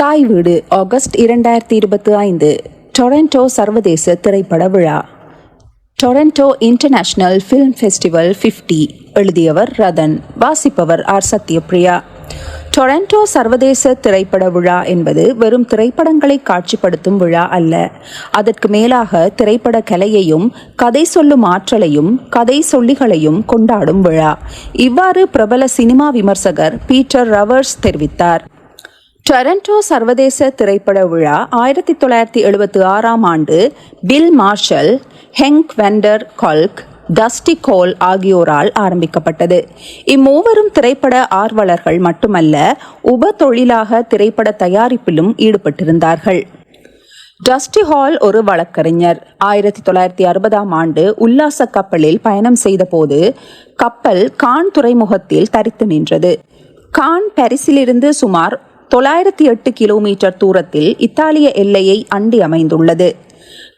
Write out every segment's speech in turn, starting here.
தாய் வீடு ஆகஸ்ட் இரண்டாயிரத்தி இருபத்தி ஐந்து டொரண்டோ சர்வதேச திரைப்பட விழா. டொரண்டோ இன்டர்நேஷனல் ஃபிலிம் ஃபெஸ்டிவல் 50 எழுதியவர் ரதன் வாசிப்பவர் ஆர் சத்யபிரியா டொரண்டோ சர்வதேச திரைப்பட விழா என்பது வெறும் திரைப்படங்களை காட்சிப்படுத்தும் விழா அல்ல. அதற்கு மேலாக திரைப்பட கலையையும் கதை சொல்லும் ஆற்றலையும் கதை சொல்லிகளையும் கொண்டாடும் விழா. இவ்வாறு பிரபல சினிமா விமர்சகர் பீட்டர் ரவர்ஸ் தெரிவித்தார். டொரண்டோ சர்வதேச திரைப்பட விழா ஆயிரத்தி தொள்ளாயிரத்தி எழுபத்தி ஆறாம் ஆண்டு Bill Marshall Henk van der Kolk Dusty Cohl ஆகியோரால் ஆரம்பிக்கப்பட்டது. இம்மூவரும் திரைப்பட ஆர்வலர்கள் மட்டுமல்ல உப தொழிலாக திரைப்பட தயாரிப்பிலும் ஈடுபட்டிருந்தார்கள். டஸ்டி ஹால் ஒரு வழக்கறிஞர். ஆயிரத்தி தொள்ளாயிரத்தி அறுபதாம் ஆண்டு உல்லாச கப்பலில் பயணம் செய்தபோது கப்பல் கான் துறைமுகத்தில் தரித்து நின்றது. கான் பாரிஸிலிருந்து சுமார் தொள்ளாயிரத்தி எட்டு கிலோமீட்டர் தூரத்தில் இத்தாலிய எல்லையை அண்டி அமைந்துள்ளது.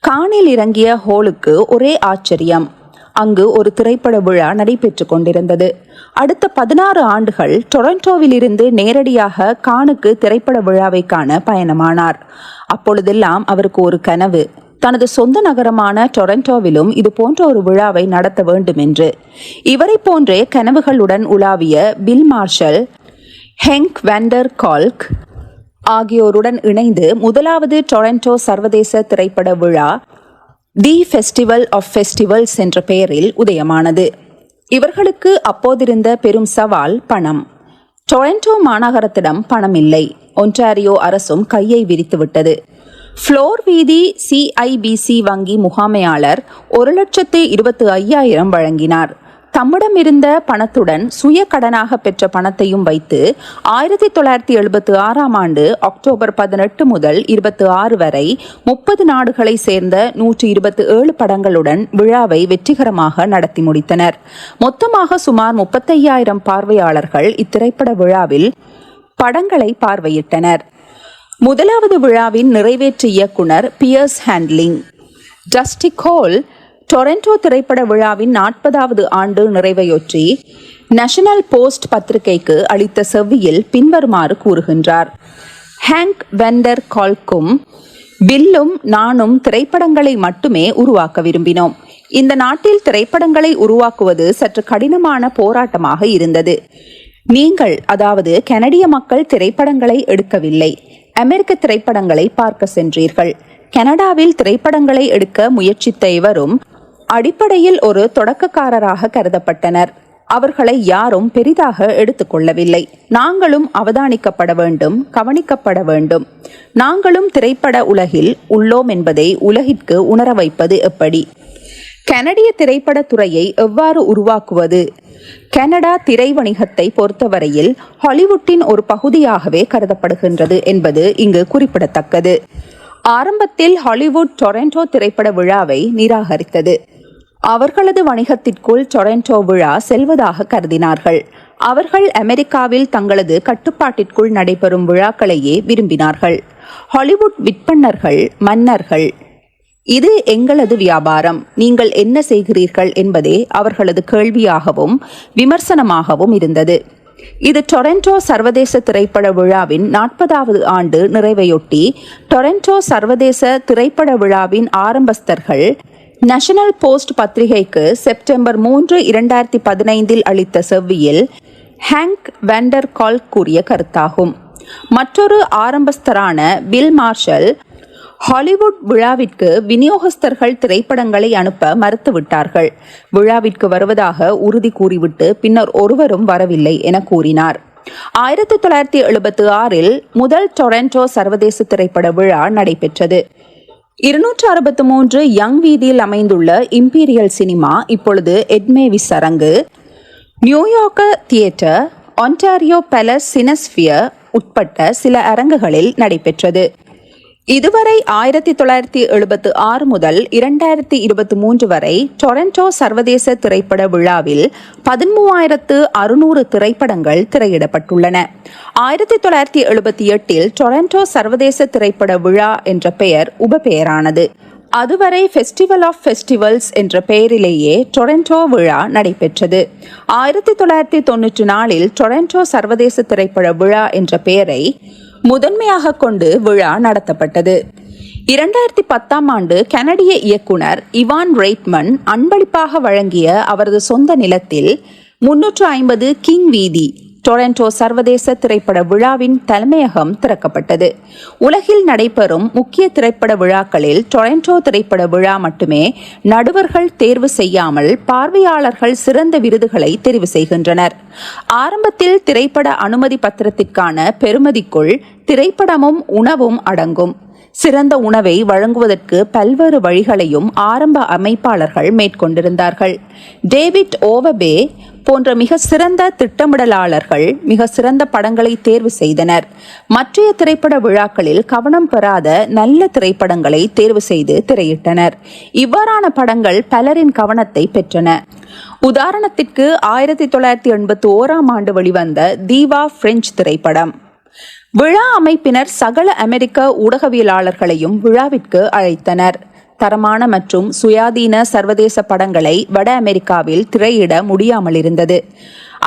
கானில் இறங்கிய ஹோலுக்கு ஒரே ஆச்சரியம். அங்கு ஒரு திரைப்பட விழா நடைபெற்றுக் கொண்டிருந்தது. அடுத்த பதினாறு ஆண்டுகள் டொரண்டோவிலிருந்து நேரடியாக கானுக்கு திரைப்பட விழாவை காண பயணமானார். அப்பொழுதெல்லாம் அவருக்கு ஒரு கனவு. தனது சொந்த நகரமான டொரண்டோவிலும் இது போன்ற ஒரு விழாவை நடத்த வேண்டும் என்று இவரை போன்றே கனவுகளுடன் உலாவிய Bill Marshall Henk van der Kolk ஆகியோருடன் இணைந்து முதலாவது டொரண்டோ சர்வதேச திரைப்பட விழா தி ஃபெஸ்டிவல் ஆஃப் ஃபெஸ்டிவல்ஸ் என்ற பெயரில் உதயமானது. இவர்களுக்கு அப்போதிருந்த பெரும் சவால் பணம். டொரண்டோ மாநகரத்திடம் பணம் இல்லை ஒன்டாரியோ அரசும் கையை விரித்துவிட்டது. ஃப்ளோர் வீதி சிஐபிசி வங்கி முகாமையாளர் ஒரு லட்சத்து இருபத்தி ஐயாயிரம் வழங்கினார். தம்மிடம் இருந்த பணத்துடன் சுய கடனாக பெற்ற பணத்தையும் வைத்து ஆயிரத்தி தொள்ளாயிரத்தி எழுபத்தி ஆறாம் ஆண்டு அக்டோபர் பதினெட்டு முதல் இருபத்தி ஆறு வரை முப்பது நாடுகளை சேர்ந்த நூற்றி இருபத்தி ஏழு படங்களுடன் விழாவை வெற்றிகரமாக நடத்தி முடித்தனர். மொத்தமாக சுமார் முப்பத்தையாயிரம் பார்வையாளர்கள் இத்திரைப்பட விழாவில் படங்களை பார்வையிட்டனர். முதலாவது விழாவின் நிறைவேற்று இயக்குனர் பியர்ஸ் ஹேண்ட்லிங். ஜஸ்டிக் ஹோல் டொரண்டோ திரைப்பட விழாவின் நாற்பதாவது ஆண்டு நிறைவையொற்றி நேஷனல் போஸ்ட் பத்திரிகைக்கு அளித்த செவ்வியில் பின்வருமாறு கூறுகின்றார். ஹேங்க் வெண்டர் கால்க்கும் வில்லும் நானும் திரைப்படங்களை மட்டுமே உருவாக்க விரும்பினோம். இந்த நாட்டில் திரைப்படங்களை உருவாக்குவது சற்று கடினமான போராட்டமாக இருந்தது. நீங்கள் அதாவது கனடிய மக்கள் திரைப்படங்களை எடுக்கவில்லை. அமெரிக்க திரைப்படங்களை பார்க்க சென்றீர்கள். கனடாவில் திரைப்படங்களை எடுக்க முயற்சித்த இவரும் அடிப்படையில் ஒரு தொடக்கக்காரராக கருதப்பட்டனர். அவர்களை யாரும் பெரிதாக எடுத்துக்கொள்ளவில்லை நாங்களும் அவதானிக்கப்பட வேண்டும் கவனிக்கப்பட வேண்டும். நாங்களும் திரைப்பட உலகில் உள்ளோம் என்பதை உலகிற்கு உணர வைப்பது எப்படி? கனடிய திரைப்பட துறையை எவ்வாறு உருவாக்குவது? கனடா திரை வணிகத்தை பொறுத்தவரையில் ஹாலிவுட்டின் ஒரு பகுதியாகவே கருதப்படுகின்றது என்பது இங்கு குறிப்பிடத்தக்கது. ஆரம்பத்தில் ஹாலிவுட் டொரண்டோ திரைப்பட விழாவை நிராகரித்தது. அவர்களது வணிகத்திற்குள் டொரண்டோ விழா செல்வதாக கருதினார்கள். அவர்கள் அமெரிக்காவில் தங்களது கட்டுப்பாட்டிற்குள் நடைபெறும் விழாக்களையே விரும்பினார்கள். ஹாலிவுட் விற்பனர்கள் மன்னர்கள் இது எங்களது வியாபாரம். நீங்கள் என்ன செய்கிறீர்கள் என்பதே அவர்களது கேள்வியாகவும் விமர்சனமாகவும் இருந்தது. இது டொரண்டோ சர்வதேச திரைப்பட விழாவின் நாற்பதாவது ஆண்டு நிறைவையொட்டி டொரண்டோ சர்வதேச திரைப்பட விழாவின் ஆரம்பஸ்தர்கள் நேஷனல் போஸ்ட் பத்திரிகைக்கு செப்டம்பர் மூன்று இரண்டாயிரத்தி பதினைந்தில் அளித்த செவ்வியில் ஹேங்க் வெண்டர் கால் கூறிய கருத்தாகும். மற்றொரு ஆரம்பஸ்தரான பில் மார்ஷல் ஹாலிவுட் விழாவிற்கு விநியோகஸ்தர்கள் திரைப்படங்களை அனுப்ப மறுத்துவிட்டார்கள். விழாவிற்கு வருவதாக உறுதி கூறிவிட்டு பின்னர் ஒருவரும் வரவில்லை என கூறினார். ஆயிரத்தி தொள்ளாயிரத்தி எழுபத்தி ஆறில் முதல் டொரண்டோ சர்வதேச திரைப்பட விழா நடைபெற்றது. இருநூற்று அறுபத்தி மூன்று யங் வீதியில் அமைந்துள்ள இம்பீரியல் சினிமா இப்பொழுது எட்மேவிஸ் அரங்கு. New York theatre Ontario palace Cinesphere உட்பட்ட சில அரங்குகளில் நடைபெற்றது. இதுவரை ஆயிரத்தி தொள்ளாயிரத்தி எழுபத்து ஆறு முதல் இரண்டாயிரத்தி இருபத்தி மூன்று வரை டொரண்டோ சர்வதேச திரைப்பட விழாவில் பதிமூவாயிரத்து அறுநூறு திரைப்படங்கள் திரையிடப்பட்டுள்ளன. ஆயிரத்தி தொள்ளாயிரத்தி எழுபத்தி எட்டில் டொரண்டோ சர்வதேச திரைப்பட விழா என்ற பெயர் உபபெயரானது. அதுவரை ஃபெஸ்டிவல் ஆஃப் ஃபெஸ்டிவல்ஸ் என்ற பெயரிலேயே டொரண்டோ விழா நடைபெற்றது. ஆயிரத்தி தொள்ளாயிரத்தி தொன்னூற்றி நாலில் டொரண்டோ சர்வதேச திரைப்பட விழா என்ற பெயரை முதன்மையாக கொண்டு விழா நடத்தப்பட்டது. இரண்டாயிரத்தி பத்தாம் ஆண்டு கனடிய இயக்குனர் இவான் ரெய்ட்மன் அன்பளிப்பாக வழங்கிய அவரது சொந்த நிலத்தில் முன்னூற்று ஐம்பது கிங் வீதி டொரண்டோ சர்வதேச திரைப்பட விழாவின் தலைமையகம் திறக்கப்பட்டது. உலகில் நடைபெறும் முக்கிய திரைப்பட விழாக்களில் டொரண்டோ திரைப்பட விழா மட்டுமே நடுவர்கள் தேர்வு செய்யாமல் பார்வையாளர்கள் சிறந்த விருதுகளை தெரிவு செய்கின்றனர். ஆரம்பத்தில் திரைப்பட அனுமதி பத்திரத்திற்கான பெறுமதிக்குள் திரைப்படமும் உணவும் அடங்கும். சிறந்த உணவை வழங்குவதற்கு பல்வேறு வழிகளையும் ஆரம்ப அமைப்பாளர்கள் மேற்கொண்டிருந்தார்கள். டேவிட் ஓவபே போன்ற மிக சிறந்த திட்டமிடலாளர்கள் மிக சிறந்த படங்களை தேர்வு செய்தனர். மற்றைய திரைப்பட விழாக்களில் கவனம் பெறாத நல்ல திரைப்படங்களை தேர்வு செய்து திரையிட்டனர். இவ்வாறான படங்கள் பலரின் கவனத்தை பெற்றன. உதாரணத்திற்கு ஆயிரத்தி தொள்ளாயிரத்தி எண்பத்தி ஓராம் ஆண்டு வெளிவந்த தீவா பிரெஞ்சு திரைப்படம். விழா அமைப்பினர் சகல அமெரிக்க ஊடகவியலாளர்களையும் விழாவிற்கு அழைத்தனர். தரமான மற்றும் சுயாதீன சர்வதேச படங்களை வட அமெரிக்காவில் திரையிட முடியாமல் இருந்தது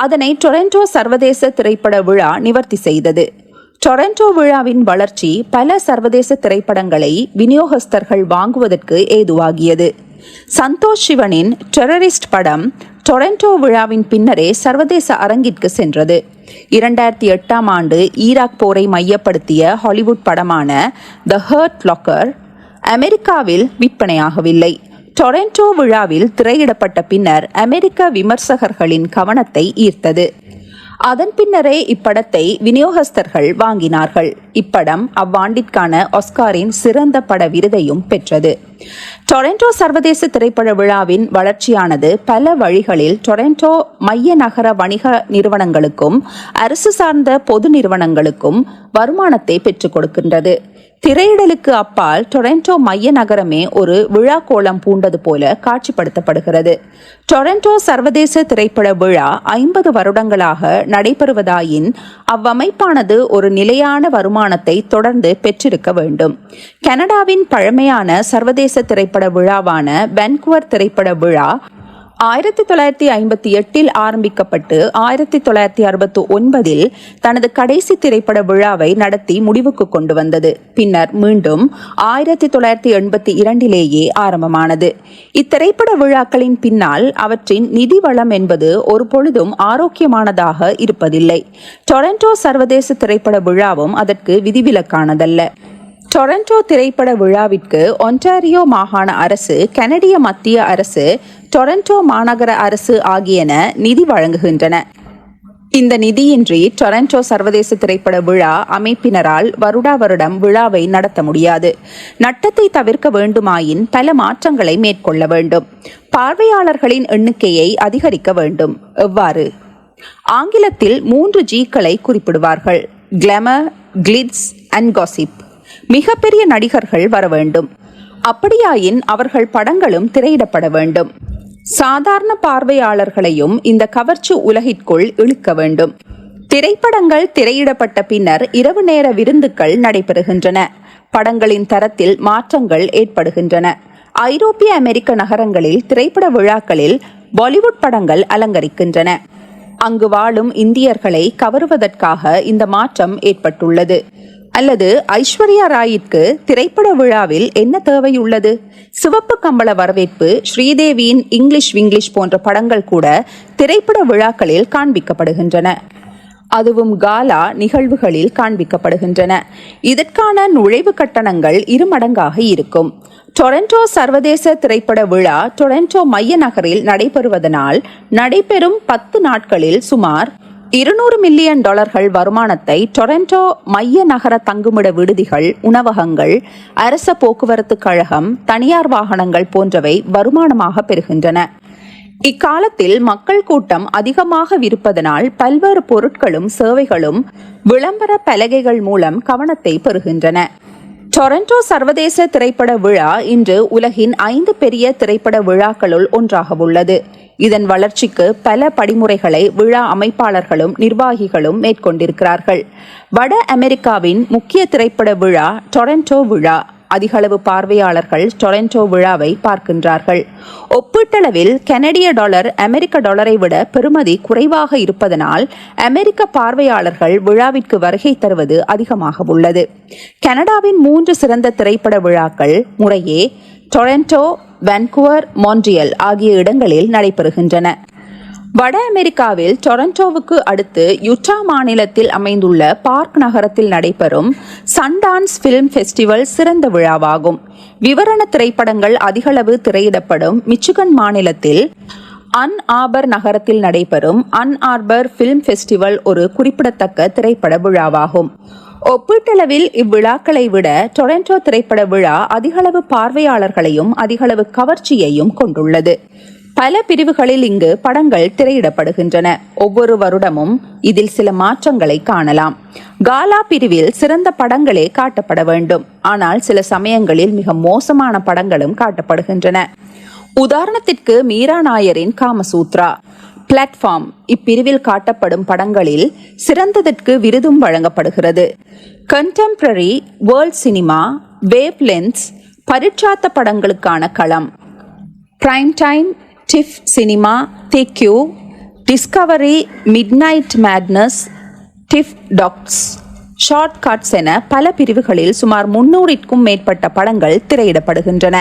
அதனை டொரண்டோ சர்வதேச திரைப்பட விழா நிவர்த்தி செய்தது. டொரண்டோ விழாவின் வளர்ச்சி பல சர்வதேச திரைப்படங்களை விநியோகஸ்தர்கள் வாங்குவதற்கு ஏதுவாகியது. சந்தோஷ் சிவனின் டெரரிஸ்ட் படம் டொரண்டோ விழாவின் பின்னரே சர்வதேச அரங்கிற்கு சென்றது. இரண்டாயிரத்தி எட்டாம் ஆண்டு ஈராக் போரை மையப்படுத்திய ஹாலிவுட் படமான த ஹர்ட் லாக்கர் அமெரிக்காவில் விற்பனையாகவில்லை. டொரண்டோ விழாவில் திரையிடப்பட்ட பின்னர் அமெரிக்க விமர்சகர்களின் கவனத்தை ஈர்த்தது. அதன் பின்னரே இப்படத்தை விநியோகஸ்தர்கள் வாங்கினார்கள். இப்படம் அவ்வாண்டிற்கான ஒஸ்காரின் சிறந்த பட விருதையும் பெற்றது. டொரண்டோ சர்வதேச திரைப்பட விழாவின் வளர்ச்சியானது பல வழிகளில் டொரண்டோ மைய நகர வணிக நிறுவனங்களுக்கும் அரசு சார்ந்த பொது நிறுவனங்களுக்கும் வருமானத்தை பெற்றுக் கொடுக்கின்றது. திரையிடலுக்கு அப்பால் டொரண்டோ மைய நகரமே ஒரு விழா கோலம் பூண்டது போல காட்சிப்படுத்தப்படுகிறது. டொரண்டோ சர்வதேச திரைப்பட விழா ஐம்பது வருடங்களாக நடைபெறுவதாயின் அவ்வமைப்பானது ஒரு நிலையான வருமானத்தை தொடர்ந்து பெற்றிருக்க வேண்டும். கனடாவின் பழமையான சர்வதேச திரைப்பட விழாவான வென்குவர் திரைப்பட விழா ஆயிரத்தி தொள்ளாயிரத்தி ஐம்பத்தி எட்டில் ஆரம்பிக்கப்பட்டு ஆயிரத்தி தொள்ளாயிரத்தி அறுபத்தி ஒன்பதில் தனது கடைசி திரைப்பட விழாவை நடத்தி முடிவுக்கு கொண்டு வந்தது. பின்னர் மீண்டும் ஆயிரத்தி தொள்ளாயிரத்தி எண்பத்தி இரண்டிலேயே ஆரம்பமானது. இத்திரைப்பட விழாக்களின் பின்னால் அவற்றின் நிதி வளம் என்பது ஒரு பொழுதும் ஆரோக்கியமானதாக இருப்பதில்லை. டொரண்டோ சர்வதேச திரைப்பட விழாவும் அதற்கு விதிவிலக்கானதல்ல. டொரண்டோ திரைப்பட விழாவிற்கு ஒன்டாரியோ மாகாண அரசு கனடிய மத்திய அரசு டொரண்டோ மாநகர அரசு ஆகியன நிதி வழங்குகின்றன. இந்த நிதியின்றி டொரண்டோ சர்வதேச திரைப்பட விழா அமைப்பினரால் வருடா வருடம் விழாவை நடத்த முடியாது. நட்டத்தை தவிர்க்க வேண்டுமாயின் பல மாற்றங்களை மேற்கொள்ள வேண்டும். பார்வையாளர்களின் எண்ணிக்கையை அதிகரிக்க வேண்டும். எவ்வாறு? ஆங்கிலத்தில் மூன்று ஜீக்களை குறிப்பிடுவார்கள். கிளமர் கிளிட்ஸ் அண்ட் காசிப் மிகப்பெரிய நடிகர்கள் வர வேண்டும். அப்படியாயின் அவர்கள் படங்களும் திரையிடப்பட வேண்டும். சாதாரண பார்வையாளர்களையும் இந்த கவர்ச்சி உலகிற்குள் இழுக்க வேண்டும். திரைப்படங்கள் திரையிடப்பட்ட பின்னர் இரவு நேர விருந்துகள் நடைபெறுகின்றன. படங்களின் தரத்தில் மாற்றங்கள் ஏற்படுகின்றன. ஐரோப்பிய அமெரிக்க நகரங்களில் திரைப்பட விழாக்களில் பாலிவுட் படங்கள் அலங்கரிக்கின்றன. அங்கு வாழும் இந்தியர்களை கவருவதற்காக இந்த மாற்றம் ஏற்பட்டுள்ளது. அல்லது ஐஸ்வர்யா ராயிற்கு திரைப்பட விழாவில் என்ன தேவையுள்ளது? சிவப்பு கம்பள வரவேற்பு ஸ்ரீதேவியின் இங்கிலீஷ் விங்கிலீஷ் போன்ற படங்கள் கூட திரைப்பட விழாக்களில் காண்பிக்கப்படுகின்றன. அதுவும் காலா நிகழ்வுகளில் காண்பிக்கப்படுகின்றன. இதற்கான நுழைவு கட்டணங்கள் இருமடங்காக இருக்கும். டொரண்டோ சர்வதேச திரைப்பட விழா டொரண்டோ மைய நகரில் நடைபெறுவதனால் நடைபெறும் பத்து நாட்களில் சுமார் இருநூறு மில்லியன் டாலர்கள் வருமானத்தை டொரண்டோ மைய நகர தங்குமிட விடுதிகள் உணவகங்கள் அரச போக்குவரத்து கழகம் தனியார் வாகனங்கள் போன்றவை வருமானமாக பெறுகின்றன. இக்காலத்தில் மக்கள் கூட்டம் அதிகமாக விருப்பதனால் பல்வேறு பொருட்களும் சேவைகளும் விளம்பர பலகைகள் மூலம் கவனத்தை பெறுகின்றன. டொரண்டோ சர்வதேச திரைப்பட விழா இன்று உலகின் ஐந்து பெரிய திரைப்பட விழாக்களுள் ஒன்றாக உள்ளது. இதன் வளர்ச்சிக்கு பல படிமுறைகளை விழா அமைப்பாளர்களும் நிர்வாகிகளும் மேற்கொண்டிருக்கிறார்கள். வட அமெரிக்காவின் முக்கிய திரைப்பட விழா டொரண்டோ விழா. அதிகளவு பார்வையாளர்கள் டொரண்டோ விழாவை பார்க்கின்றார்கள். ஒப்பீட்டளவில் கனடிய டாலர் அமெரிக்க டாலரை விட பெறுமதி குறைவாக இருப்பதனால் அமெரிக்க பார்வையாளர்கள் விழாவிற்கு வருகை தருவது அதிகமாக உள்ளது. கனடாவின் மூன்று சிறந்த திரைப்பட விழாக்கள் முறையே டொரண்டோ வான்குவர் மான்ட்ரியல் ஆகிய இடங்களில் நடைபெறுகின்றன. வட அமெரிக்காவில் டொரண்டோவுக்கு அடுத்து யுட்டா மாநிலத்தில் அமைந்துள்ள பார்க் நகரத்தில் நடைபெறும் சன்டான்ஸ் ஃபிலிம் ஃபெஸ்டிவல் சிறந்த விழாவாகும். விவரண திரைப்படங்கள் அதிகளவு திரையிடப்படும் மிச்சுகன் மாநிலத்தில் அன் ஆபர் நகரத்தில் நடைபெறும் அன் ஆர்பர் ஃபிலிம் ஃபெஸ்டிவல் ஒரு குறிப்பிடத்தக்க திரைப்பட விழாவாகும். ஒப்பீட்டளவில் இவ்விழாக்களை விட டொரண்டோ திரைப்பட விழா அதிகளவு பார்வையாளர்களையும் அதிகளவு கவர்ச்சியையும் கொண்டுள்ளது. பல பிரிவுகளில் இங்கு படங்கள் திரையிடப்படுகின்றன. ஒவ்வொரு வருடமும் இதில் சில மாற்றங்களை காணலாம். காலா பிரிவில் சிறந்த படங்களே காட்டப்பட வேண்டும். ஆனால் சில சமயங்களில் மிக மோசமான படங்களும் காட்டப்படுகின்றன. உதாரணத்திற்கு மீரா நாயரின் காமசூத்ரா. பிளாட்ஃபார்ம் இப்பிரிவில் காட்டப்படும் படங்களில் சிறந்ததற்கு விருதும் வழங்கப்படுகிறது. Contemporary world cinema wave lens பரிட்சாத்த படங்களுக்கான களம். Prime time TIFF cinematheque discovery midnight madness TIFF docs short cuts என பல பிரிவுகளில் சுமார் முன்னூறிற்கும் மேற்பட்ட படங்கள் திரையிடப்படுகின்றன.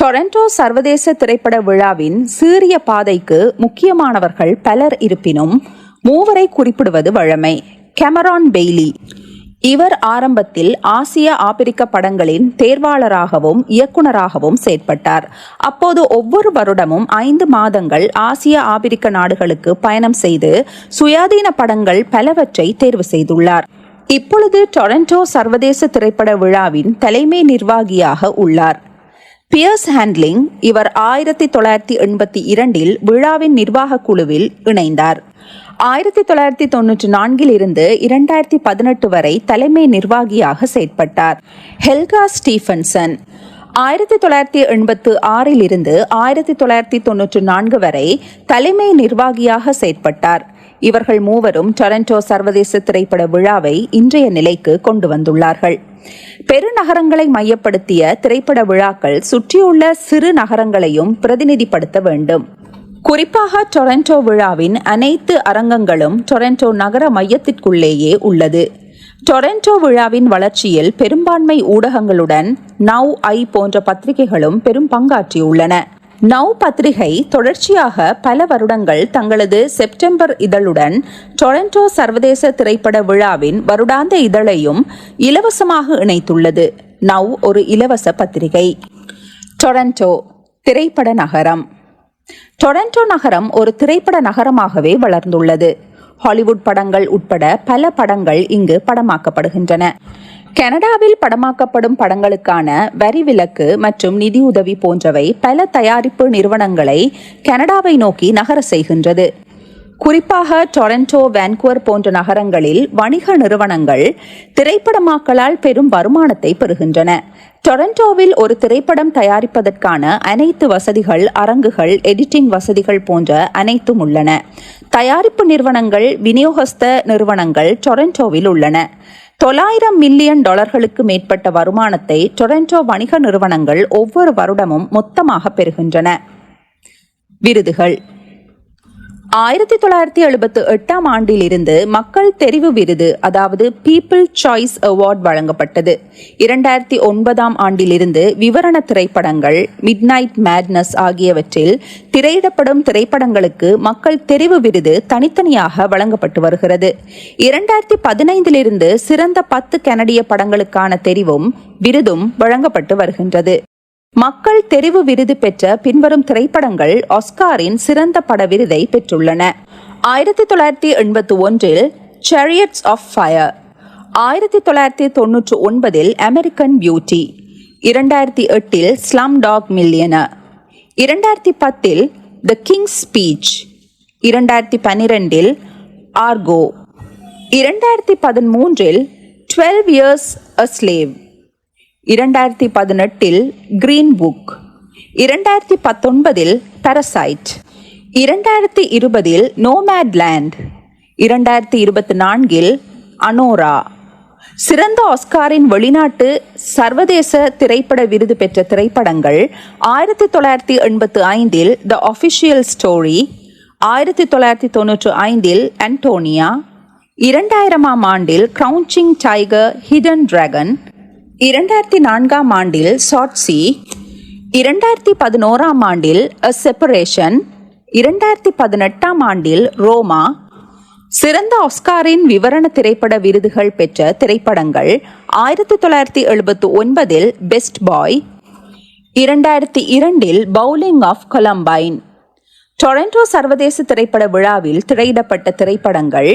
டொரண்டோ சர்வதேச திரைப்பட விழாவின் சீரிய பாதைக்கு முக்கியமானவர்கள் பலர் இருப்பினும் மூவரை குறிப்பிடுவது வழமை. கெமரான் பெய்லி இவர் ஆரம்பத்தில் ஆசிய ஆப்பிரிக்க படங்களின் தேர்வாளராகவும் இயக்குனராகவும் செயற்பட்டார். அப்போது ஒவ்வொரு வருடமும் ஐந்து மாதங்கள் ஆசிய ஆப்பிரிக்க நாடுகளுக்கு பயணம் செய்து சுயாதீன படங்கள் பலவற்றை தேர்வு செய்துள்ளார். இப்பொழுது டொரண்டோ சர்வதேச திரைப்பட விழாவின் தலைமை நிர்வாகியாக உள்ளார். பியர்ஸ் ஹேண்ட்லிங் இவர் ஆயிரத்தி தொள்ளாயிரத்தி எண்பத்தி இரண்டில் விழாவின் நிர்வாக குழுவில் இணைந்தார். ஆயிரத்தி தொள்ளாயிரத்தி தொன்னூற்றி நான்கில் இருந்து இரண்டாயிரத்தி பதினெட்டு வரை தலைமை நிர்வாகியாக செயற்பட்டார். Helga Stephenson. ஆயிரத்தி தொள்ளாயிரத்தி எண்பத்து ஆறில் இருந்து ஆயிரத்தி தொள்ளாயிரத்தி தொன்னூற்றி நான்கு வரை தலைமை நிர்வாகியாக செயற்பட்டார். இவர்கள் மூவரும் டொரண்டோ சர்வதேச திரைப்பட விழாவை இன்றைய நிலைக்கு கொண்டு வந்துள்ளார்கள். பெருநகரங்களை மையப்படுத்திய திரைப்பட விழாக்கள் சுற்றியுள்ள சிறு நகரங்களையும் பிரதிநிதிப்படுத்த வேண்டும். குறிப்பாக டொரண்டோ விழாவின் அனைத்து அரங்கங்களும் டொரண்டோ நகர மையத்திற்குள்ளேயே உள்ளது. டொரண்டோ விழாவின் வளர்ச்சியில் பெரும்பான்மை ஊடகங்களுடன் நவ் ஐ போன்ற பத்திரிகைகளும் பெரும் பங்காற்றியுள்ளன. நவ் பத்திரிகை தொடர்ச்சியாக பல வருடங்கள் தங்களது செப்டம்பர் இதழுடன் டொரண்டோ சர்வதேச திரைப்பட விழாவின் வருடாந்த இதழையும் இலவசமாக இணைத்துள்ளது. நவ் ஒரு இலவச பத்திரிகை. டொரண்டோ திரைப்பட நகரம். டொரண்டோ நகரம் ஒரு திரைப்பட நகரமாகவே வளர்ந்துள்ளது. ஹாலிவுட் படங்கள் உட்பட பல படங்கள் இங்கு படமாக்கப்படுகின்றன. கனடாவில் படமாக்கப்படும் படங்களுக்கான வரி விலக்கு மற்றும் நிதியுதவி போன்றவை பல தயாரிப்பு நிறுவனங்களை கனடாவை நோக்கி நகர செய்கின்றது. குறிப்பாக டொரண்டோ வான்குவர் போன்ற நகரங்களில் வணிக நிறுவனங்கள் திரைப்படமாக்கலால் பெரும் வருமானத்தை பெறுகின்றன. டொரண்டோவில் ஒரு திரைப்படம் தயாரிப்பதற்கான அனைத்து வசதிகள் அரங்குகள் எடிட்டிங் வசதிகள் போன்ற அனைத்தும் உள்ளன. தயாரிப்பு நிறுவனங்கள் விநியோகஸ்த நிறுவனங்கள் டொரண்டோவில் உள்ளன. தொள்ளாயிரம் மில்லியன் டாலர்களுக்கு மேற்பட்ட வருமானத்தை டொரண்டோ வணிக நிறுவனங்கள் ஒவ்வொரு வருடமும் மொத்தமாக பெறுகின்றன. விருதுகள் ஆயிரத்தி தொள்ளாயிரத்தி எழுபத்து எட்டாம் ஆண்டிலிருந்து மக்கள் தெரிவு விருது அதாவது பீப்பிள் சாய்ஸ் அவார்ட் வழங்கப்பட்டது. இரண்டாயிரத்தி ஒன்பதாம் ஆண்டிலிருந்து விவரண திரைப்படங்கள் மிட்நைட் மேட்னஸ் ஆகியவற்றில் திரையிடப்படும் திரைப்படங்களுக்கு மக்கள் தெரிவு விருது தனித்தனியாக வழங்கப்பட்டு வருகிறது. இரண்டாயிரத்தி பதினைந்திலிருந்து சிறந்த பத்து கனடிய படங்களுக்கான தெரிவும் விருதும் வழங்கப்பட்டு வருகின்றது. மக்கள் தெரிவு விருது பெற்ற பின்வரும் திரைப்படங்கள் ஆஸ்காரின் சிறந்த பட விருதை பெற்றுள்ளன. ஆயிரத்தி தொள்ளாயிரத்தி எண்பத்தி ஒன்றில் சேரியட்ஸ் ஆஃப் ஃபயர் ஆயிரத்தி தொள்ளாயிரத்தி தொன்னூற்று ஒன்பதில் அமெரிக்கன் பியூட்டி இரண்டாயிரத்தி எட்டில் ஸ்லம் டாக் மில்லியனர் இரண்டாயிரத்தி பத்தில் த கிங்ஸ் ஸ்பீச் இரண்டாயிரத்தி பன்னிரெண்டில் ஆர்கோ இரண்டாயிரத்தி பதிமூன்றில் டுவெல் இயர்ஸ் அ ஸ்லேவ் இரண்டாயிரத்தி பதினெட்டில் கிரீன் புக் இரண்டாயிரத்தி பத்தொன்பதில் பரசைட் இரண்டாயிரத்தி இருபதில் நோமேட் லேண்ட் இரண்டாயிரத்தி இருபத்தி நான்கில் அனோரா சிறந்த ஆஸ்காரின் வெளிநாட்டு சர்வதேச திரைப்பட விருது பெற்ற திரைப்படங்கள் ஆயிரத்தி தொள்ளாயிரத்தி எண்பத்து ஐந்தில் த ஒஃபிஷியல் ஸ்டோரி ஆயிரத்தி தொள்ளாயிரத்தி தொன்னூற்று ஐந்தில் அன்டோனியா இரண்டாயிரமாம் ஆண்டில் கிரவுச்சிங் டைகர் ஹிடன் டிராகன் இரண்டாயிரத்தி நான்காம் ஆண்டில் சாட்சி இரண்டாயிரத்தி பதினோராம் ஆண்டில் அ செப்பரேஷன் இரண்டாயிரத்தி பதினெட்டாம் ஆண்டில் ரோமா சிறந்த ஆஸ்காரின் விவரண திரைப்பட விருதுகள் பெற்ற திரைப்படங்கள் ஆயிரத்தி தொள்ளாயிரத்தி எழுபத்தி ஒன்பதில் பெஸ்ட் பாய் இரண்டாயிரத்தி இரண்டில் பவுலிங் ஆஃப் கொலம்பைன் டொரண்டோ சர்வதேச திரைப்பட விழாவில் திரையிடப்பட்ட திரைப்படங்கள்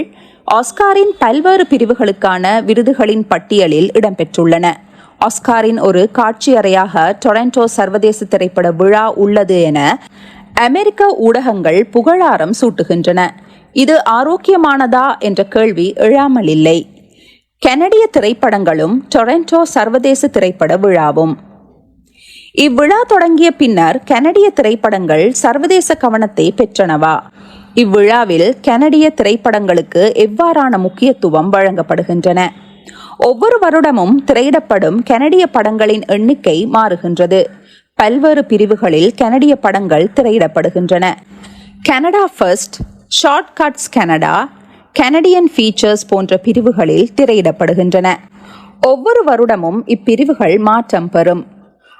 ஆஸ்காரின் பல்வேறு பிரிவுகளுக்கான விருதுகளின் பட்டியலில் இடம்பெற்றுள்ளன. ஆஸ்காரின் ஒரு காட்சியறையாக டொரண்டோ சர்வதேச திரைப்பட விழா உள்ளது என அமெரிக்க ஊடகங்கள் புகழாரம் சூட்டுகின்றன. இது ஆரோக்கியமானதா என்ற கேள்வி எழாமல் இல்லை. கனடிய திரைப்படங்களும் டொரண்டோ சர்வதேச திரைப்பட விழாவும். இவ்விழா தொடங்கிய பின்னர் கனடிய திரைப்படங்கள் சர்வதேச கவனத்தை பெற்றனவா? இவ்விழாவில் கனடிய திரைப்படங்களுக்கு எவ்வாறான முக்கியத்துவம் வழங்கப்படுகின்றன? ஒவ்வொரு வருடமும் திரையிடப்படும் கனடிய படங்களின் எண்ணிக்கை மாறுகின்றது. பல்வேறு பிரிவுகளில் கனடிய படங்கள் திரையிடப்படுகின்றன. Canada first short cuts Canada Canadian features போன்ற பிரிவுகளில் திரையிடப்படுகின்றன. ஒவ்வொரு வருடமும் இப்பிரிவுகள் மாற்றம் பெறும்.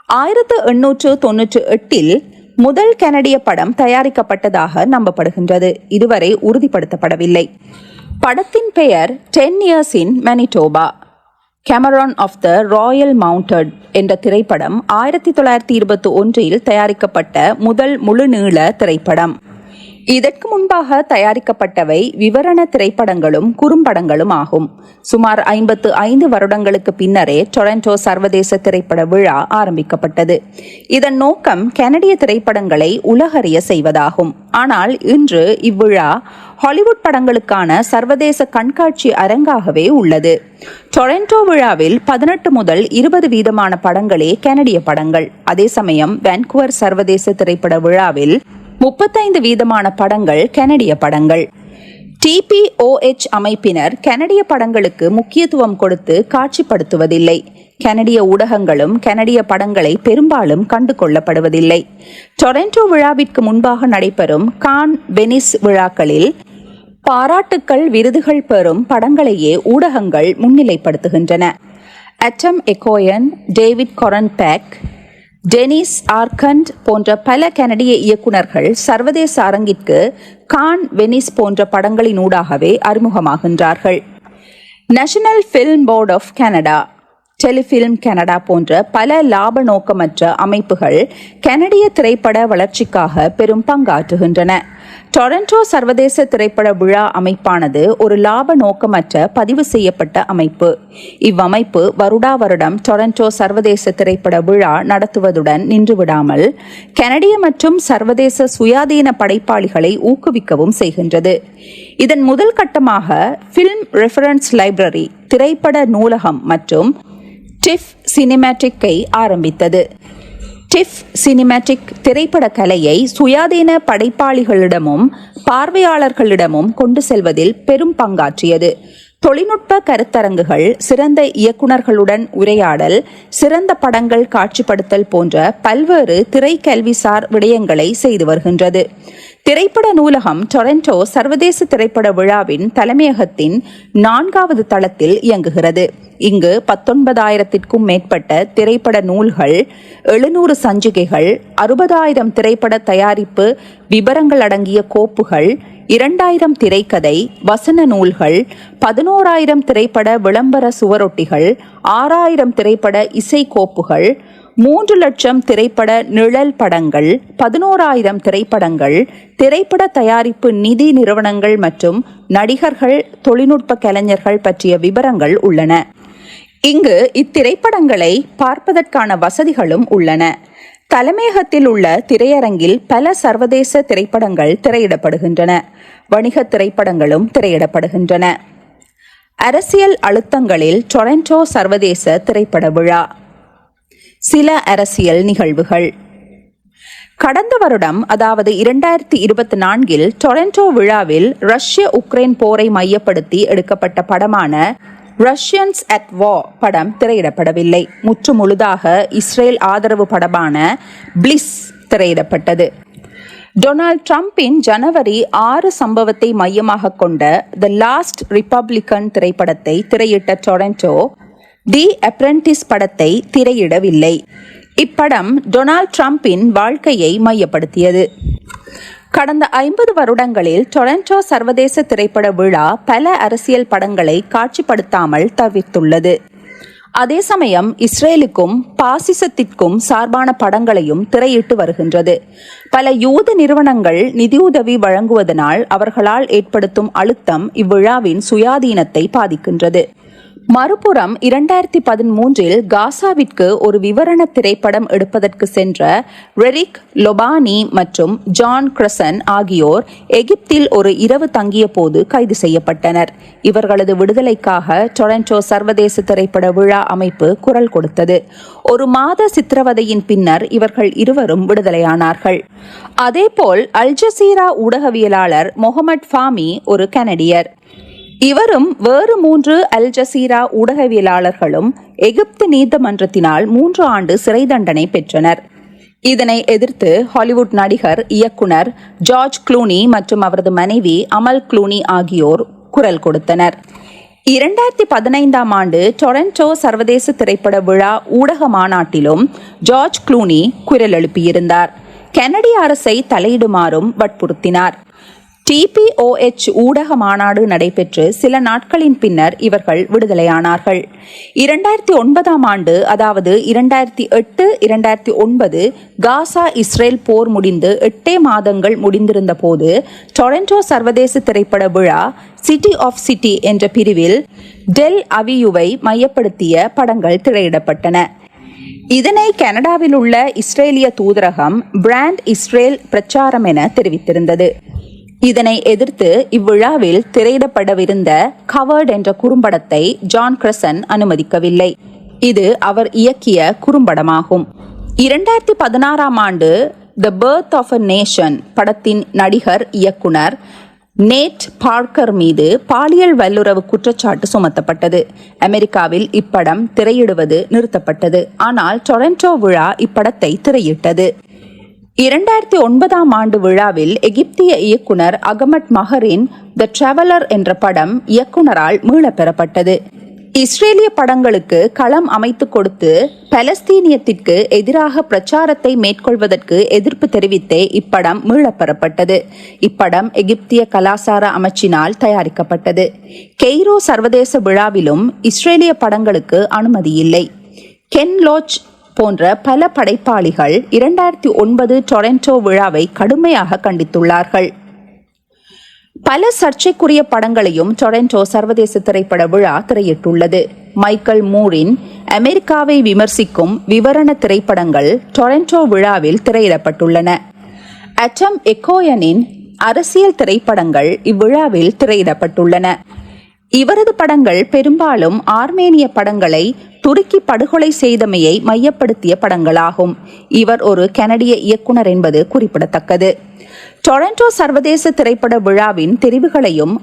ஆயிரத்து எண்ணூற்று தொன்னூற்று எட்டில் முதல் கனடிய படம் தயாரிக்கப்பட்டதாக நம்பப்படுகின்றது. இதுவரை உறுதிப்படுத்தப்படவில்லை. படத்தின் பெயர் ten years in Manitoba Cameron of the royal mounted என்ற திரைப்படம் ஆயிரத்தி தொள்ளாயிரத்தி இருபத்தி ஒன்றில் தயாரிக்கப்பட்ட முதல் முழுநீள திரைப்படம். இதற்கு முன்பாக தயாரிக்கப்பட்டவை விவரண திரைப்படங்களும் குறும்படங்களும் ஆகும். சுமார் ஐம்பத்து ஐந்து வருடங்களுக்கு பின்னரே டொரண்டோ சர்வதேச திரைப்பட விழா ஆரம்பிக்கப்பட்டது. இதன் நோக்கம் கனடிய திரைப்படங்களை உலகறிய செய்வதாகும். ஆனால் இன்று இவ்விழா ஹாலிவுட் படங்களுக்கான சர்வதேச கண்காட்சி அரங்காகவே உள்ளது. டொரண்டோ விழாவில் பதினெட்டு முதல் இருபது வீதமான படங்களே கனடிய படங்கள். அதே சமயம் வான்குவர் சர்வதேச திரைப்பட விழாவில் முப்பத்தைந்து வீதமான படங்கள் கனடிய படங்கள். டிபிஓஎச் அமைப்பினர் கனடிய படங்களுக்கு முக்கியத்துவம் கொடுத்து காட்சிப்படுத்துவதில்லை. கனடிய ஊடகங்களும் கனடிய படங்களை பெரும்பாலும் கண்டு கொள்ளப்படுவதில்லை. டொரண்டோ விழாவிற்கு முன்பாக நடைபெறும் கான் வெனிஸ் விழாக்களில் பாராட்டுக்கள் விருதுகள் பெறும் படங்களையே ஊடகங்கள் முன்னிலைப்படுத்துகின்றன. Atom Egoyan David Cronenberg Denys Arcand போன்ற பல கனடிய இயக்குநர்கள் சர்வதேச அரங்கிற்கு கான் வெனிஸ் போன்ற படங்களினூடாகவே அறிமுகமாகின்றார்கள். National Film Board of Canada Telefilm Canada போன்ற பல லாப நோக்கமற்ற அமைப்புகள் கனடிய திரைப்பட வளர்ச்சிக்காக பெரும் பங்காற்றுகின்றன. டொரண்டோ சர்வதேச திரைப்பட விழா அமைப்பானது ஒரு லாப நோக்கமற்ற பதிவு செய்யப்பட்ட அமைப்பு. இவ்வமைப்பு வருடா வருடம் டொரண்டோ சர்வதேச திரைப்பட விழா நடத்துவதுடன் நின்றுவிடாமல் கனடிய மற்றும் சர்வதேச சுயாதீன படைப்பாளிகளை ஊக்குவிக்கவும் செய்கின்றது. இதன் முதல் கட்டமாக ஃபிலிம் ரெஃபரன்ஸ் லைப்ரரி திரைப்பட நூலகம் மற்றும் டிஃப் சினிமேட்டிக்கை ஆரம்பித்தது. டிஃப் சினிமேட்டிக் திரைப்பட கலையை சுயாதீன படைப்பாளிகளிடமும் பார்வையாளர்களிடமும் கொண்டு செல்வதில் பெரும் பங்காற்றியது. தொழில்நுட்ப கருத்தரங்குகள் சிறந்த இயக்குநர்களுடன் உரையாடல் சிறந்த படங்கள் காட்சிப்படுத்தல் போன்ற பல்வேறு திரைக்கல்விசார் விடயங்களை செய்து வருகின்றது. திரைப்பட நூலகம் டொரண்டோ சர்வதேச திரைப்பட விழாவின் தலைமையகத்தின் நான்காவது தளத்தில் இயங்குகிறது. இங்கு பத்தொன்பதாயிரத்திற்கும் மேற்பட்ட திரைப்பட நூல்கள் எழுநூறு சஞ்சிகைகள் அறுபதாயிரம் திரைப்பட தயாரிப்பு விபரங்கள் அடங்கிய கோப்புகள் இரண்டாயிரம் திரைக்கதை வசன நூல்கள் பதினோராயிரம் திரைப்பட விளம்பர சுவரொட்டிகள் ஆறாயிரம் திரைப்பட இசைக்கோப்புகள் மூன்று லட்சம் திரைப்பட நிழல் படங்கள் பதினோராயிரம் திரைப்படங்கள் திரைப்பட தயாரிப்பு நிதி நிறுவனங்கள் மற்றும் நடிகர்கள் தொழில்நுட்ப கலைஞர்கள் பற்றிய விவரங்கள் உள்ளன. இங்கு இத்திரைப்படங்களை பார்ப்பதற்கான வசதிகளும் உள்ளன. தலைமையகத்தில் உள்ள திரையரங்கில் பல சர்வதேச திரைப்படங்கள் திரையிடப்படுகின்றன. வணிக திரைப்படங்களும் திரையிடப்படுகின்றன. அரசியல் அழுத்தங்களில் டொரண்டோ சர்வதேச திரைப்பட விழா. சில அரசியல் நிகழ்வுகள். கடந்த வருடம் அதாவது இரண்டாயிரத்தி இருபத்தி நான்கில் டொரண்டோ விழாவில் ரஷ்ய உக்ரைன் போரை மையப்படுத்தி எடுக்கப்பட்ட படமான ரஷ்யன்ஸ் அட் வா படம் திரையிடப்படவில்லை. முற்று முழுதாக இஸ்ரேல் ஆதரவு படமான பிளிஸ் திரையிடப்பட்டது. டொனால்ட் ட்ரம்பின் ஜனவரி ஆறு சம்பவத்தை மையமாக கொண்ட த லாஸ்ட் ரிப்பப்ளிக்கன் திரைப்படத்தை திரையிட்ட டொரண்டோ தி அப்ரெண்டிஸ் படத்தை திரையிடவில்லை. இப்படம் டொனால்ட் ட்ரம்பின் வாழ்க்கையை மையப்படுத்தியது. கடந்த ஐம்பது வருடங்களில் டொரண்டோ சர்வதேச திரைப்பட விழா பல அரசியல் படங்களை காட்சிப்படுத்தாமல் தவிர்த்துள்ளது. அதே சமயம் இஸ்ரேலுக்கும் பாசிசத்திற்கும் சார்பான படங்களையும் திரையிட்டு வருகின்றது. பல யூத நிறுவனங்கள் நிதியுதவி வழங்குவதனால் அவர்களால் ஏற்படுத்தும் அழுத்தம் இவ்விழாவின் சுயாதீனத்தை பாதிக்கின்றது. மறுபுறம் இரண்டாயிரத்தி பதிமூன்றில் காசாவிற்கு ஒரு விவரண திரைப்படம் எடுப்பதற்கு சென்ற ரெரிக் லொபானி மற்றும் ஜான் கிரசன் ஆகியோர் எகிப்தில் ஒரு இரவு தங்கிய போது கைது செய்யப்பட்டனர். இவர்களது விடுதலைக்காக டொரண்டோ சர்வதேச திரைப்பட விழா அமைப்பு குரல் கொடுத்தது. ஒரு மாத சித்திரவதையின் பின்னர் இவர்கள் இருவரும் விடுதலையானார்கள். அதேபோல் அல்ஜசீரா ஊடகவியலாளர் முகமது ஃபாமி ஒரு கனடியர். இவரும் வேறு மூன்று அல் ஜசீரா ஊடகவியலாளர்களும் எகிப்து நீதிமன்றத்தினால் மூன்று ஆண்டு சிறை தண்டனை பெற்றனர். இதனை எதிர்த்து ஹாலிவுட் நடிகர் இயக்குனர் ஜார்ஜ் க்ளூனி மற்றும் அவரது மனைவி அமல் க்ளூனி ஆகியோர் குரல் கொடுத்தனர். இரண்டாயிரத்தி பதினைந்தாம் ஆண்டு டொரண்டோ சர்வதேச திரைப்பட விழா ஊடக மாநாட்டிலும் ஜார்ஜ் க்ளூனி குரல் எழுப்பியிருந்தார். கனடிய அரசை தலையிடுமாறும் வற்புறுத்தினார். டிபிஓஎச் ஊடக மாநாடு நடைபெற்று சில நாட்களின் பின்னர் இவர்கள் விடுதலையானார்கள். இரண்டாயிரத்தி ஒன்பதாம் ஆண்டு அதாவது இரண்டாயிரத்தி எட்டு இரண்டாயிரத்தி ஒன்பது காசா இஸ்ரேல் போர் முடிந்து எட்டே மாதங்கள் முடிந்திருந்த போது டொரண்டோ சர்வதேச திரைப்பட விழா சிட்டி ஆஃப் சிட்டி என்ற பிரிவில் டெல் அவியுவை மையப்படுத்திய படங்கள் திரையிடப்பட்டன. இதனை கனடாவில் உள்ள இஸ்ரேலிய தூதரகம் பிராண்ட் இஸ்ரேல் பிரச்சாரம் என தெரிவித்திருந்தது. இதனை எதிர்த்து இவ்விழாவில் திரையிடப்படவிருந்த கவர்ட் என்ற குறும்படத்தை ஜான் கிரசன் அனுமதிக்கவில்லை. இது அவர் இயக்கிய குறும்படமாகும். இரண்டாயிரத்தி பதினாறாம் ஆண்டு the Birth of a Nation படத்தின் நடிகர் இயக்குனர் நேட் பார்க்கர் மீது பாலியல் வல்லுறவு குற்றச்சாட்டு சுமத்தப்பட்டது. அமெரிக்காவில் இப்படம் திரையிடுவது நிறுத்தப்பட்டது. ஆனால் டொரண்டோ விழா இப்படத்தை திரையிட்டது. இரண்டாயிரத்தி ஒன்பதாம் ஆண்டு விழாவில் எகிப்திய இயக்குனர் அகமட் மஹரின் த டிராவலர் என்ற படம் இயக்குனரால் மீளப் பெறப்பட்டது இஸ்ரேலிய படங்களுக்கு களம் அமைத்து கொடுத்து பலஸ்தீனியத்திற்கு எதிராக பிரச்சாரத்தை மேற்கொள்வதற்கு எதிர்ப்பு தெரிவித்தே இப்படம் மீளப்பெறப்பட்டது. இப்படம் எகிப்திய கலாசார அமைச்சினால் தயாரிக்கப்பட்டது. கெய்ரோ சர்வதேச விழாவிலும் இஸ்ரேலிய படங்களுக்கு அனுமதி இல்லை கென் லோச் போன்ற பல படைப்பாளிகள் இரண்டாயிரத்தி ஒன்பது டொரண்டோ விழாவை கடுமையாக கண்டித்துள்ளார்கள். பல சர்ச்சைக்குரிய படங்களையும் டொரண்டோ சர்வதேச திரைப்பட விழா திரையிட்டுள்ளது. மைக்கேல் மூரின் அமெரிக்காவை விமர்சிக்கும் விவரண திரைப்படங்கள் டொரண்டோ விழாவில் திரையிடப்பட்டுள்ளன. அட்டம் எக்கோயனின் அரசியல் திரைப்படங்கள் இவ்விழாவில் திரையிடப்பட்டுள்ளன. இவரது படங்கள் பெரும்பாலும் ஆர்மேனிய படங்களை துருக்கி படுகொலை செய்தமையை மையப்படுத்திய படங்களாகும். இவர் ஒரு கனடிய இயக்குனர் என்பது குறிப்பிடத்தக்கது. டொரண்டோ சர்வதேச திரைப்பட விழாவின் தெரிவுகளையும்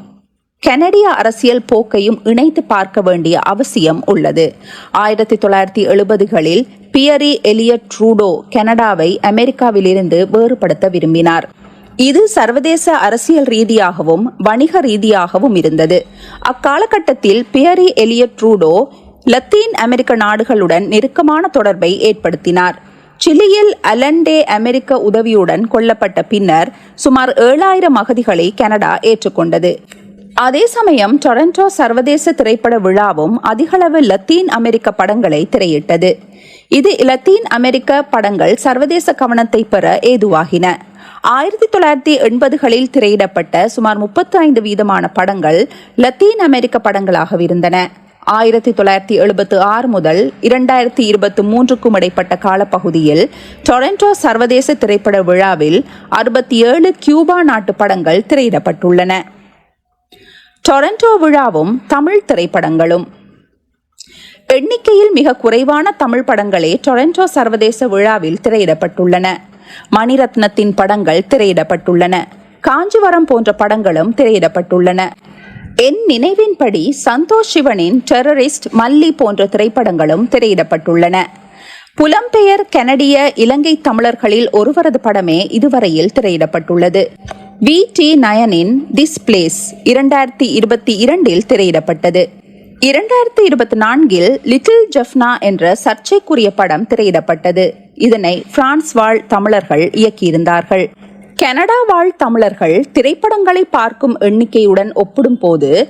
கனடிய அரசியல் போக்கையும் இணைத்து பார்க்க வேண்டிய அவசியம் உள்ளது. ஆயிரத்தி தொள்ளாயிரத்தி எழுபதுகளில் பியரி எலியட் ட்ரூடோ கனடாவை அமெரிக்காவிலிருந்து வேறுபடுத்த விரும்பினார். இது சர்வதேச அரசியல் ரீதியாகவும் வணிக ரீதியாகவும் இருந்தது. அக்காலகட்டத்தில் Pierre Elliott Trudeau Latin America நாடுகளுடன் நெருக்கமான தொடர்பை ஏற்படுத்தினார். சிலியில் அலண்டே அமெரிக்க உதவியுடன் கொல்லப்பட்ட பின்னர் சுமார் ஏழாயிரம் அகதிகளை கனடா ஏற்றுக்கொண்டது. அதே சமயம் டொரண்டோ சர்வதேச திரைப்பட விழாவும் அதிகளவு லத்தீன் அமெரிக்க படங்களை திரையிட்டது. இது லத்தீன் அமெரிக்க படங்கள் சர்வதேச கவனத்தை பெற ஏதுவாகின. ஆயிரத்தி தொள்ளாயிரத்தி எண்பதுகளில் திரையிடப்பட்ட சுமார் முப்பத்தி ஐந்து வீதமான படங்கள் லத்தீன் அமெரிக்க படங்களாக இருந்தன ஆயிரத்தி தொள்ளாயிரத்தி எழுபத்து ஆறு முதல் இரண்டாயிரத்தி இருபத்தி மூன்றுக்கும் இடைப்பட்ட காலப்பகுதியில் டொரண்டோ சர்வதேச திரைப்பட விழாவில் அறுபத்தி ஏழு கியூபா நாட்டு படங்கள் திரையிடப்பட்டுள்ளன. டொரண்டோ விழாவும் தமிழ் திரைப்படங்களும். எண்ணிக்கையில் மிக குறைவான தமிழ் படங்களே டொரண்டோ சர்வதேச விழாவில் திரையிடப்பட்டுள்ளன. மணிரத்னத்தின் படங்கள் திரையிடப்பட்டுள்ளன. காஞ்சிவரம் போன்ற படங்களும் திரையிடப்பட்டுள்ளன. என் நினைவின்படி சந்தோஷ் சிவனின் டெரரிஸ்ட் மல்லி போன்ற திரைப்படங்களும் திரையிடப்பட்டுள்ளன. புலம்பெயர் கனடிய இலங்கை தமிழர்களில் ஒருவரது படமே இதுவரையில் திரையிடப்பட்டுள்ளது. வி. டி. நயனின் திஸ் பிளேஸ் இரண்டாயிரத்தி இருபத்தி இரண்டில் திரையிடப்பட்டது. இரண்டாயிரத்தி இருபத்தி நான்கில் லிட்டில் ஜெஃப்னா என்ற சர்ச்சைக்குரிய படம் திரையிடப்பட்டது. இதனை பிரான்ஸ் வாழ் தமிழர்கள் இயக்கியிருந்தார்கள். கனடா வாழ் தமிழர்கள் திரைப்படங்களை பார்க்கும் எண்ணிக்கையுடன் ஒப்பிடும்போது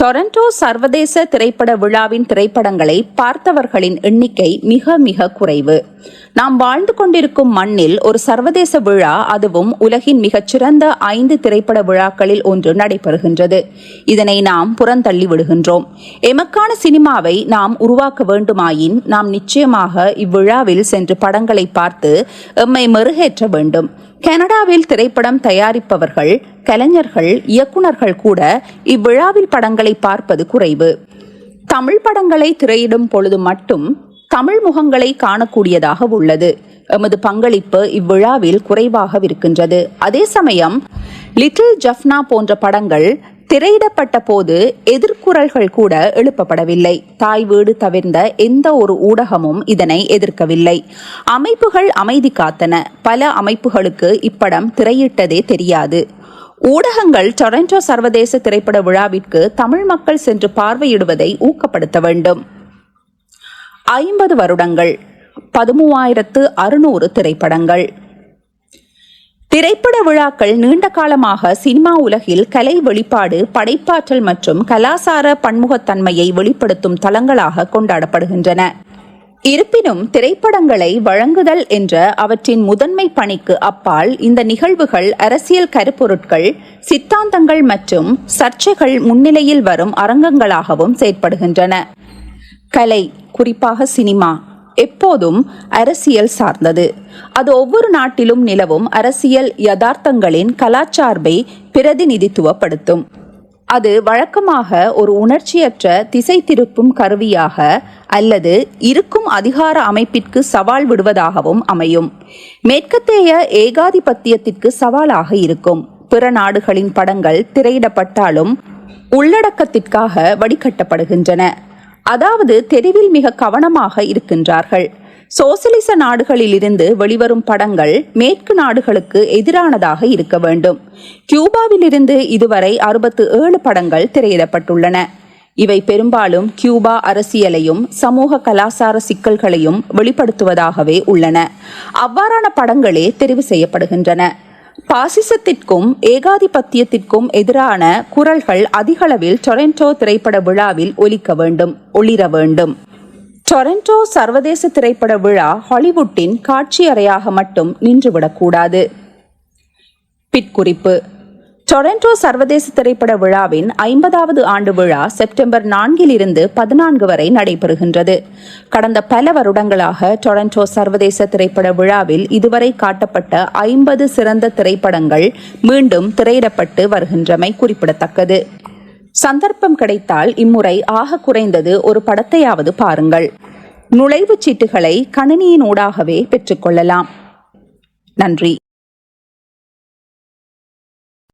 டொரண்டோ சர்வதேச திரைப்பட விழாவின் திரைப்படங்களை பார்த்தவர்களின் எண்ணிக்கை மிக மிக குறைவு. நாம் வாழ்ந்து கொண்டிருக்கும் மண்ணில் ஒரு சர்வதேச விழா அதுவும் உலகின் மிகச்சிறந்த ஐந்து திரைப்பட விழாக்களில் ஒன்று நடைபெறுகின்றது. இதனை நாம் புறந்தள்ளி விடுகின்றோம். எமக்கான சினிமாவை நாம் உருவாக்க வேண்டுமாயின் நாம் நிச்சயமாக இவ்விழாவில் சென்று படங்களை பார்த்து எம்மை மெருகேற்ற வேண்டும். கனடாவில் திரைப்படம் தயாரிப்பவர்கள் கலைஞர்கள் இயக்குநர்கள் கூட இவ்விழாவில் படங்களை பார்ப்பது குறைவு. தமிழ் படங்களை திரையிடும் பொழுது மட்டும் தமிழ் முகங்களை காணக்கூடியதாக உள்ளது. எமது பங்களிப்பு இவ்விழாவில் குறைவாக இருக்கின்றது அதே சமயம் லிட்டில் ஜஃப்னா போன்ற படங்கள் திரையிடப்பட்ட போது எதிர்குரல்கள் கூட எழுப்பப்படவில்லை. தாய் வீடு தவிர்ந்த எந்த ஒரு ஊடகமும் இதனை எதிர்க்கவில்லை. அமைப்புகள் அமைதி காத்தன. பல அமைப்புகளுக்கு இப்படம் திரையிட்டதே தெரியாது. ஊடகங்கள் டொரண்டோ சர்வதேச திரைப்பட விழாவிற்கு தமிழ் மக்கள் சென்று பார்வையிடுவதை ஊக்கப்படுத்த வேண்டும். ஐம்பது வருடங்கள். பதிமூவாயிரத்து அறுநூறு திரைப்படங்கள். திரைப்பட விழாக்கள் நீண்ட காலமாக சினிமா உலகில் கலை வெளிப்பாடு படைப்பாற்றல் மற்றும் கலாசார பன்முகத்தன்மையை வெளிப்படுத்தும் தளங்களாக கொண்டாடப்படுகின்றன. இருப்பினும் திரைப்படங்களை வழங்குதல் என்ற அவற்றின் முதன்மை பணிக்கு அப்பால் இந்த நிகழ்வுகள் அரசியல் கருப்பொருட்கள் சித்தாந்தங்கள் மற்றும் சர்ச்சைகள் முன்னிலையில் வரும் அரங்கங்களாகவும் செயற்படுகின்றன. கலை குறிப்பாக சினிமா எப்போதும் அரசியல் சார்ந்தது. அது ஒவ்வொரு நாட்டிலும் நிலவும் அரசியல் யதார்த்தங்களின் கலாச்சார்பை பிரதிநிதித்துவப்படுத்தும். அது வழக்கமாக ஒரு உணர்ச்சியற்ற திசை திருப்பும் கருவியாக அல்லது இருக்கும் அதிகார அமைப்பிற்கு சவால் விடுவதாகவும் அமையும். மேற்கத்தேய ஏகாதிபத்தியத்திற்கு சவாலாக இருக்கும். பிற நாடுகளின் படங்கள் திரையிடப்பட்டாலும் உள்ளடக்கத்திற்காக வடிகட்டப்படுகின்றன. அதாவது தெருவில் மிக கவனமாக இருக்கின்றார்கள். சோசலிச நாடுகளிலிருந்து வெளிவரும் படங்கள் மேற்கு நாடுகளுக்கு எதிரானதாக இருக்க வேண்டும். கியூபாவிலிருந்து இதுவரை அறுபத்து ஏழு படங்கள் திரையிடப்பட்டுள்ளன. இவை பெரும்பாலும் கியூபா அரசியலையும் சமூக கலாசார சிக்கல்களையும் வெளிப்படுத்துவதாகவே உள்ளன. அவ்வாறான படங்களே தெரிவு செய்யப்படுகின்றன. பாசிசத்திற்கும் ஏகாதிபத்தியத்திற்கும் எதிரான குரல்கள் அதிகளவில் டொரண்டோ திரைப்பட விழாவில் ஒலிக்க வேண்டும் ஒளிர வேண்டும். டொரண்டோ சர்வதேச திரைப்பட விழா ஹாலிவுட்டின் காட்சி அறையாக மட்டும் நின்றுவிடக்கூடாது. பிற்குறிப்பு டொரண்டோ சர்வதேச திரைப்பட விழாவின் ஐம்பதாவது ஆண்டு விழா செப்டம்பர் நான்கில் இருந்து பதினான்கு வரை நடைபெறுகின்றது. கடந்த பல வருடங்களாக டொரண்டோ சர்வதேச திரைப்பட விழாவில் இதுவரை காட்டப்பட்ட ஐம்பது சிறந்த திரைப்படங்கள் மீண்டும் திரையிடப்பட்டு வருகின்றமை குறிப்பிடத்தக்கது. சந்தர்ப்பம் கிடைத்தால் இம்முறை ஆக குறைந்தது ஒரு படத்தையாவது பாருங்கள். நுழைவுச் சீட்டுகளை கணினியின் ஊடாகவே பெற்றுக்கொள்ளலாம் நன்றி.